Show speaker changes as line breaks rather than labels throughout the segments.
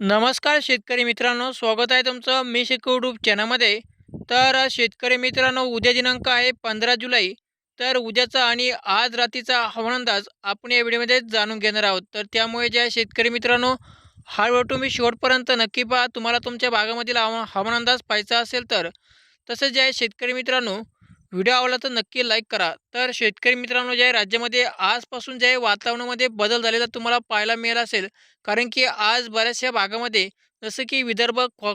नमस्कार शेतकरी मित्रांनो स्वागत आहे तुमचं मी शेतकरी यूट्यूब चॅनलमध्ये तर शेतकरी मित्रांनो उद्या दिनांक आहे पंधरा जुलै. तर उद्याचा आणि आज रात्रीचा हवामान अंदाज आपण या व्हिडिओमध्ये जाणून घेणार आहोत. तर त्यामुळे जे आहे शेतकरी मित्रांनो हा व्हिडिओ तुम्ही शेवटपर्यंत नक्की पहा. तुम्हाला तुमच्या भागामधील हवा हवामान अंदाज पाहायचा असेल तर. तसेच जे आहे शेतकरी मित्रांनो व्हिडिओ आवडला तर नक्की लाईक करा. तर शेतकरी मित्रांनो जे आहे राज्यामध्ये आजपासून जे आहे वातावरणामध्ये बदल झालेला तुम्हाला पाहायला मिळाला असेल. कारण की आज बऱ्याचशा भागामध्ये जसं की विदर्भ को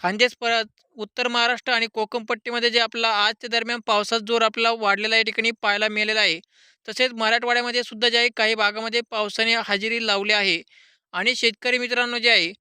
खानदेश परत उत्तर महाराष्ट्र आणि कोकणपट्टीमध्ये जे आपला आजच्या दरम्यान पावसाचा जोर आपला वाढलेला या ठिकाणी पाहायला मिळालेला आहे. तसेच मराठवाड्यामध्ये सुद्धा जे आहे काही भागामध्ये पावसाने हजेरी लावली आहे. आणि शेतकरी मित्रांनो जे आहे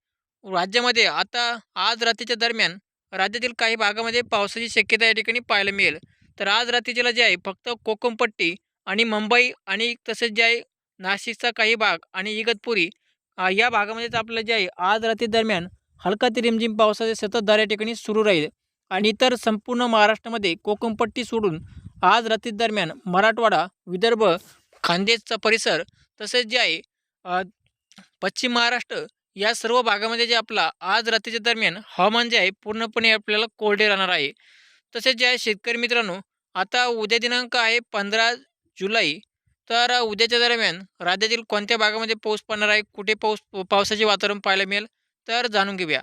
राज्यामध्ये आता आज रात्रीच्या दरम्यान राज्यातील काही भागामध्ये पावसाची शक्यता या ठिकाणी पाहायला मिळेल. तर आज रात्रीच्याला जे आहे फक्त कोकमपट्टी आणि मुंबई आणि तसेच जे आहे नाशिकचा काही भाग आणि इगतपुरी या भागामध्येच आपलं जे आहे आज रात्री दरम्यान हलका ते रिमझिम पावसाचे सततधार या ठिकाणी सुरू राहील. आणि इतर संपूर्ण महाराष्ट्रामध्ये कोकमपट्टी सोडून आज रात्री दरम्यान मराठवाडा विदर्भ खानदेशचा परिसर तसेच जे आहे पश्चिम महाराष्ट्र या सर्व भागामध्ये जे आपला आज रात्रीच्या दरम्यान हवामान जे आहे पूर्णपणे आपल्याला कोरडे राहणार आहे. तसेच जे आहे शेतकरी मित्रांनो आता उद्या दिनांक आहे पंधरा जुलै. तर उद्याच्या दरम्यान राज्यातील कोणत्या भागामध्ये पाऊस पडणार आहे? कुठे पाऊस पावसाचे वातावरण पाहायला मिळेल? तर जाणून घेऊया.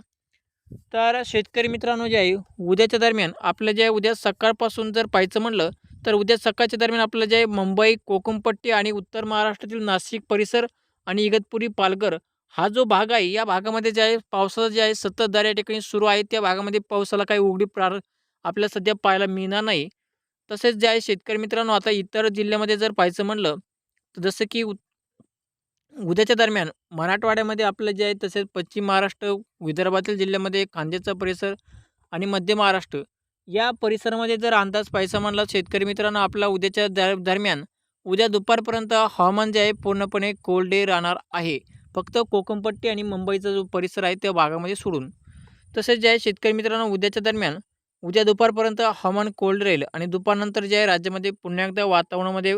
तर शेतकरी मित्रांनो जे आहे उद्याच्या दरम्यान आपलं जे आहे उद्या सकाळपासून जर पाहायचं म्हणलं तर उद्या सकाळच्या दरम्यान आपलं जे आहे मुंबई कोकमपट्टी आणि उत्तर महाराष्ट्रातील नाशिक परिसर आणि इगतपुरी पालघर हा जो भाग आहे या भागामध्ये जे आहे पावसाचं जे आहे सततधार या ठिकाणी सुरू आहे त्या भागामध्ये पावसाला काही उघडी प्रार आपल्याला सध्या पाहायला मिळणार नाही. तसेच जे आहे शेतकरी मित्रांनो आता इतर जिल्ह्यामध्ये जर पाहायचं म्हणलं तर जसं की उद्याच्या दरम्यान मराठवाड्यामध्ये आपलं जे आहे तसेच पश्चिम महाराष्ट्र विदर्भातील जिल्ह्यामध्ये खांद्याचा परिसर आणि मध्य महाराष्ट्र या परिसरामध्ये जर अंदाज पाहायचा म्हणला शेतकरी मित्रांनो आपला उद्याच्या दर दरम्यान उद्या दुपारपर्यंत हवामान जे आहे पूर्णपणे कोरडे राहणार आहे. फक्त कोकमपट्टी आणि मुंबईचा जो परिसर आहे त्या भागामध्ये सोडून. तसेच जे आहे शेतकरी मित्रांनो उद्याच्या दरम्यान उद्या दुपारपर्यंत हवामान कोल्ड राहील आणि दुपारनंतर जे आहे राज्यामध्ये पुन्हा एकदा वातावरणामध्ये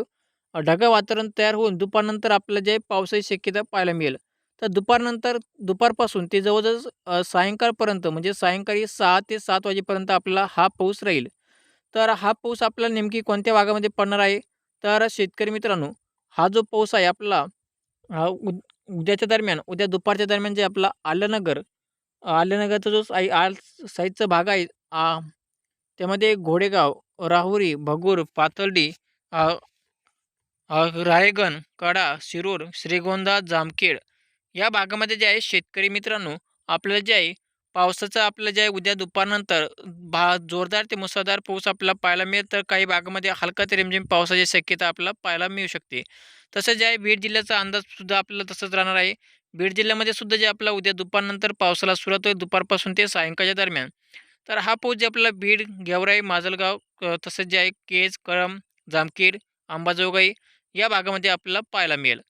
अ, ढगाळ वातावरण तयार होऊन दुपारनंतर आपल्याला जे पावसाची शक्यता पाहायला मिळेल. तर दुपारनंतर दुपारपासून ते जवळजवळ सायंकाळपर्यंत म्हणजे सायंकाळी सहा ते सात वाजेपर्यंत आपला हा पाऊस राहील. तर हा पाऊस आपल्याला नेमकी कोणत्या भागामध्ये पडणार आहे? तर शेतकरी मित्रांनो हा जो पाऊस आहे आपला उद उद्याच्या दरम्यान उद्या दुपारच्या दरम्यान जे आपला आलनगर आलनगरचा जो साई आल साईडचा भाग आहे आ, त्यामध्ये घोडेगाव राहुरी भगूर पातर्डी रायगण कडा शिरूर श्रीगोंदा जामखेड या भागामध्ये जे आहे शेतकरी मित्रांनो आपल्याला जे आहे पावसाचं आपलं जे आहे उद्या दुपारनंतर भा जोरदार ते मुसळधार पाऊस आपल्याला पाहायला मिळेल तर काही भागामध्ये हलका ते रिमझिम पावसाची शक्यता आपल्याला पाहायला मिळू शकते. तसंच जे आहे बीड जिल्ह्याचा अंदाजसुद्धा आपल्याला तसंच राहणार आहे. बीड जिल्ह्यामध्ये सुद्धा जे आपला उद्या दुपारनंतर पावसाला सुरुवात होईल दुपारपासून ते सायंकाळच्या दरम्यान. तर हा पाऊस जे आपला बीड गेवराई माजलगाव तसंच जे आहे केज कळम जामखेड अंबाजोगाई या भागामध्ये आपल्याला पाहायला मिळेल.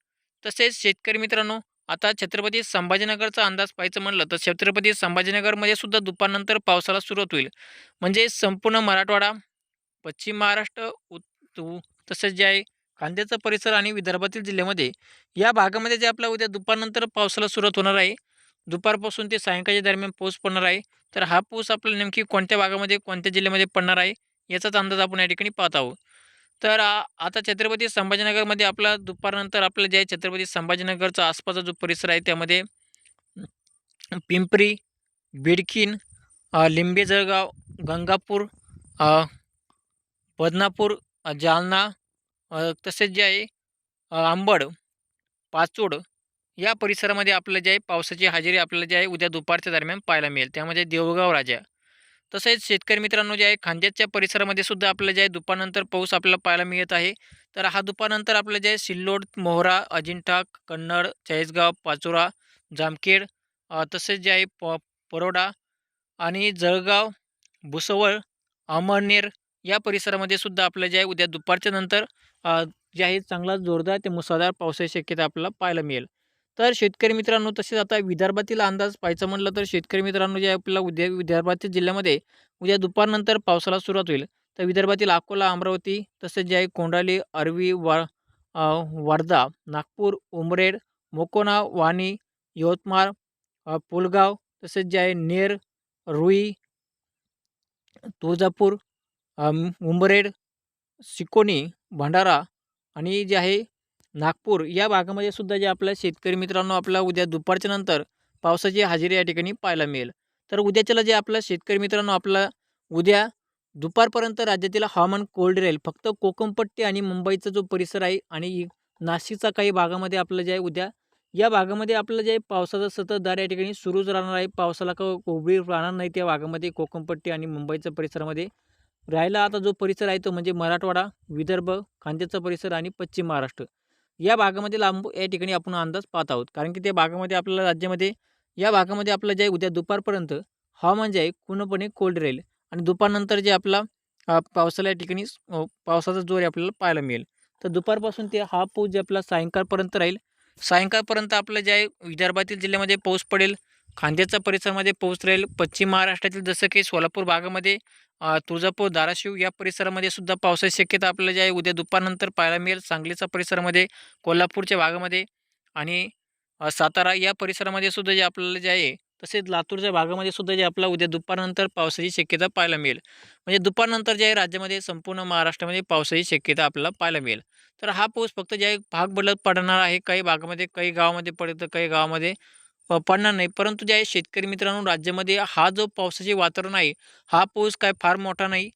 तसेच शेतकरी मित्रांनो आता छत्रपती संभाजीनगरचा अंदाज पाहायचं म्हणलं तर छत्रपती संभाजीनगरमध्ये सुद्धा दुपारनंतर पावसाला सुरुवात होईल. म्हणजे संपूर्ण मराठवाडा पश्चिम महाराष्ट्र उत्तू तसेच जे आहे खांद्याचा परिसर आणि विदर्भातील जिल्ह्यामध्ये या भागामध्ये जे आपला उद्या दुपारनंतर पावसाला सुरुवात होणार आहे दुपारपासून ते सायंकाळच्या दरम्यान पाऊस पडणार आहे तर हा पाऊस आपल्याला नेमकी कोणत्या भागामध्ये कोणत्या जिल्ह्यामध्ये पडणार आहे याचाच अंदाज आपण या ठिकाणी पाहत आहोत. तर आता छत्रपती संभाजीनगरमध्ये आपला दुपारनंतर आपलं जे आहे छत्रपती संभाजीनगरचा आसपासचा जो परिसर आहे त्यामध्ये पिंपरी बिडकीन लिंबे जळगाव गंगापूर बदनापूर जालना तसेच जे आहे आंबड पाचोड या परिसरामध्ये आपलं जे आहे पावसाची हजेरी आपल्याला जे आहे उद्या दुपारच्या दरम्यान पाहायला मिळेल. त्यामध्ये देवगाव राजा तसेच शेतकरी मित्रांनो जे आहे खांद्याच्या परिसरामध्ये सुद्धा आपलं जे आहे दुपारनंतर पाऊस आपल्याला पाहायला मिळत आहे तर हा दुपारनंतर आपलं जे आहे सिल्लोड मोहरा अजिंठा कन्नड चाळीसगाव पाचोरा जामखेड तसेच जे आहे प परोडा आणि जळगाव भुसवळ अमळनेर या परिसरामध्ये सुद्धा आपलं जे आहे उद्या दुपारच्या नंतर जे आहे चांगला जोरदार ते मुसळधार पावसाची शक्यता आपल्याला पाहायला मिळेल. तर शेतकरी मित्रांनो तसेच आता विदर्भातील अंदाज पाहायचं म्हटलं तर शेतकरी मित्रांनो जे आहे आपल्याला उद्या विदर्भातील जिल्ह्यामध्ये उद्या दुपारनंतर पावसाला सुरुवात होईल. तर विदर्भातील अकोला अमरावती तसेच जे आहे कोंडाली अरवी वा वर्धा नागपूर उमरेड मोकोना वाणी यवतमाळ पुलगाव तसेच जे आहे नेर रुई तुळजापूर उमरेड उंबरेड सिकोनी भंडारा आणि जे आहे नागपूर या भागामध्ये सुद्धा जे आपल्या शेतकरी मित्रांनो आपला उद्या दुपारच्या नंतर पावसाची हजेरी या ठिकाणी पाहायला मिळेल. तर उद्याच्याला जे आपल्या शेतकरी मित्रांनो आपला उद्या दुपारपर्यंत राज्यातील हवामान कोल्ड राहील. फक्त कोकमपट्टी आणि मुंबईचा जो परिसर आहे आणि नाशिकचा काही भागामध्ये आपलं जे आहे उद्या या भागामध्ये आपलं जे पावसाचा सततधार या ठिकाणी सुरूच राहणार आहे. पावसाला का कोबळी राहणार नाही त्या भागामध्ये कोकमपट्टी आणि मुंबईच्या परिसरामध्ये. राहिला आता जो परिसर आहे तो म्हणजे मराठवाडा विदर्भ खांद्याचा परिसर आणि पश्चिम महाराष्ट्र. या भागामध्ये लांब या ठिकाणी आपण अंदाज पाहत आहोत. कारण की त्या भागामध्ये आपल्याला राज्यामध्ये या भागामध्ये आपलं जे आहे उद्या दुपारपर्यंत हवामान जे आहे पूर्णपणे कोल्ड राहील. आणि दुपारनंतर जे आपला पावसाला या ठिकाणी पावसाचा जोर आहे आपल्याला पाहायला मिळेल. तर दुपारपासून ते हा पाऊस जे आपला सायंकाळपर्यंत राहील. सायंकाळपर्यंत आपलं जे आहे विदर्भातील जिल्ह्यामध्ये पाऊस पडेल. खांद्याचा परिसरामध्ये पाऊस राहील पश्चिम महाराष्ट्रातील जसं की सोलापूर भागामध्ये तुळजापूर धाराशिव या परिसरामध्ये सुद्धा पावसाची शक्यता आपल्याला जे आहे. उद्या दुपारनंतर पाहायला मिळेल सांगलीचा परिसरामध्ये कोल्हापूरच्या भागामध्ये आणि सातारा या परिसरामध्ये सुद्धा जे आपल्याला जे आहे तसेच लातूरच्या भागामध्ये सुद्धा जे आपला उद्या दुपारनंतर पावसाची शक्यता पाहायला मिळेल. म्हणजे दुपारनंतर जे आहे राज्यामध्ये संपूर्ण महाराष्ट्रामध्ये पावसाची शक्यता आपल्याला पाहायला मिळेल. तर हा पाऊस फक्त जे आहे भाग बदलत पडणार आहे. काही भागामध्ये काही गावामध्ये पडेल तर काही गावामध्ये पडणार नाही. परंतु जे आहे शेतकरी मित्रांनो राज्यामध्ये हा जो पावसाचे वातावरण आहे हा पाऊस काय फार मोठा नाही.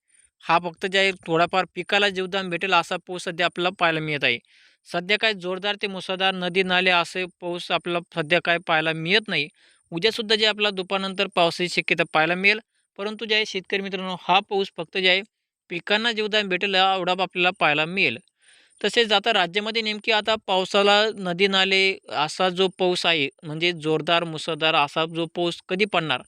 हा फक्त जे आहे थोडाफार पिकाला जीवदान भेटेल असा पाऊस सध्या आपल्याला पाहायला मिळत आहे. सध्या काय जोरदार ते मुसळधार नदी नाले असे पाऊस आपल्याला सध्या काय पाहायला मिळत नाही. उद्यासुद्धा जे आपला दुपारनंतर पावसाची शक्यता पाहायला मिळेल. परंतु जे आहे शेतकरी मित्रांनो हा पाऊस फक्त जे आहे पिकांना जीवदान भेटेल एवढा आपल्याला पाहायला मिळेल. तसेच आता राज्यामध्ये नेमकी आता पावसाला नदी नाले असा जो पाऊस आहे म्हणजे जोरदार मुसळधार असा जो पाऊस कधी पडणार?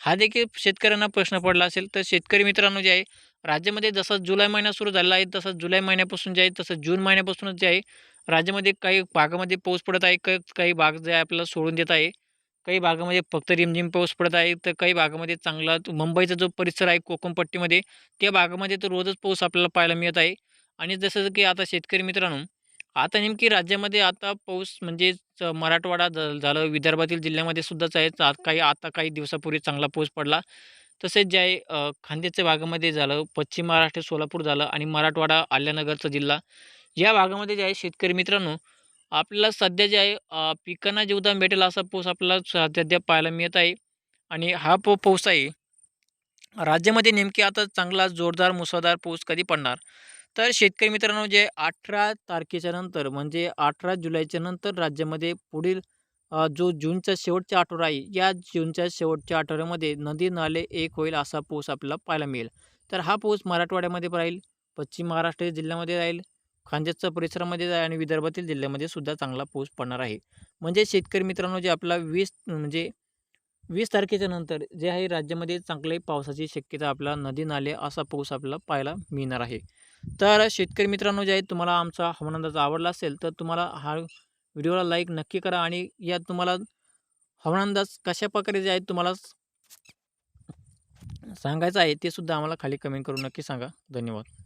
हा देखील शेतकऱ्यांना प्रश्न पडला असेल. तर शेतकरी मित्रांनो जे आहे राज्यामध्ये जसा जुलै महिना सुरू झालेला आहे तसं जुलै महिन्यापासून जे आहे तसं जून महिन्यापासूनच जे आहे राज्यामध्ये काही भागामध्ये पाऊस पडत आहे काही काही भाग जे आहे आपल्याला सोडून देत आहे काही भागामध्ये फक्त रिमझिम पाऊस पडत आहे तर काही भागामध्ये चांगला मुंबईचा जो परिसर आहे कोकणपट्टीमध्ये त्या भागामध्ये तर रोजच पाऊस आपल्याला पाहायला मिळत आहे. आणि जसं की आता शेतकरी मित्रांनो आता नेमकी राज्यामध्ये आता पाऊस म्हणजेच मराठवाडा झ- झालं विदर्भातील जिल्ह्यामध्ये सुद्धाच आहे चा- काही आता काही दिवसापूर्वी चांगला पाऊस पडला. तसेच जे आहे अ, भागामध्ये झालं पश्चिम महाराष्ट्र सोलापूर झालं आणि मराठवाडा आल्यानगरचा जिल्हा या भागामध्ये जे आहे शेतकरी मित्रांनो आपल्याला सध्या जे आहे अ, पिकांना जीवदान भेटेल असा पाऊस आपल्याला सध्या पाहायला मिळत आहे. आणि हा पो पाऊस आहे राज्यामध्ये नेमकी आता चांगला जोरदार मुसळधार पाऊस कधी पडणार? तर शेतकरी मित्रांनो जे अठरा तारखेच्या नंतर म्हणजे अठरा जुलैच्या नंतर राज्यामध्ये पुढील जो जूनचा शेवटचा आठवडा आहे या जूनच्या शेवटच्या आठवड्यामध्ये नदी नाले एक होईल असा पाऊस आपल्याला पाहायला मिळेल. तर हा पाऊस मराठवाड्यामध्ये राहील पश्चिम महाराष्ट्र जिल्ह्यामध्ये राहील खानदेशच्या परिसरामध्ये जाईल आणि विदर्भातील जिल्ह्यामध्ये सुद्धा चांगला पाऊस पडणार आहे. म्हणजे शेतकरी मित्रांनो जे आपला वीस म्हणजे वीस तारखेच्या नंतर जे आहे राज्यामध्ये चांगले पावसाची शक्यता आपला नदी नाले असा पाऊस आपल्याला पाहायला मिळणार आहे. तर शेतकरी मित्रांनो जे आहे तुम्हाला आमचा हवामान अंदाज आवडला असेल तर तुम्हाला हा व्हिडिओला लाईक नक्की करा आणि यात तुम्हाला हवामान अंदाज कशा प्रकारे जे आहे तुम्हाला सांगायचं आहे ते सुद्धा आम्हाला खाली कमेंट करून नक्की सांगा. धन्यवाद.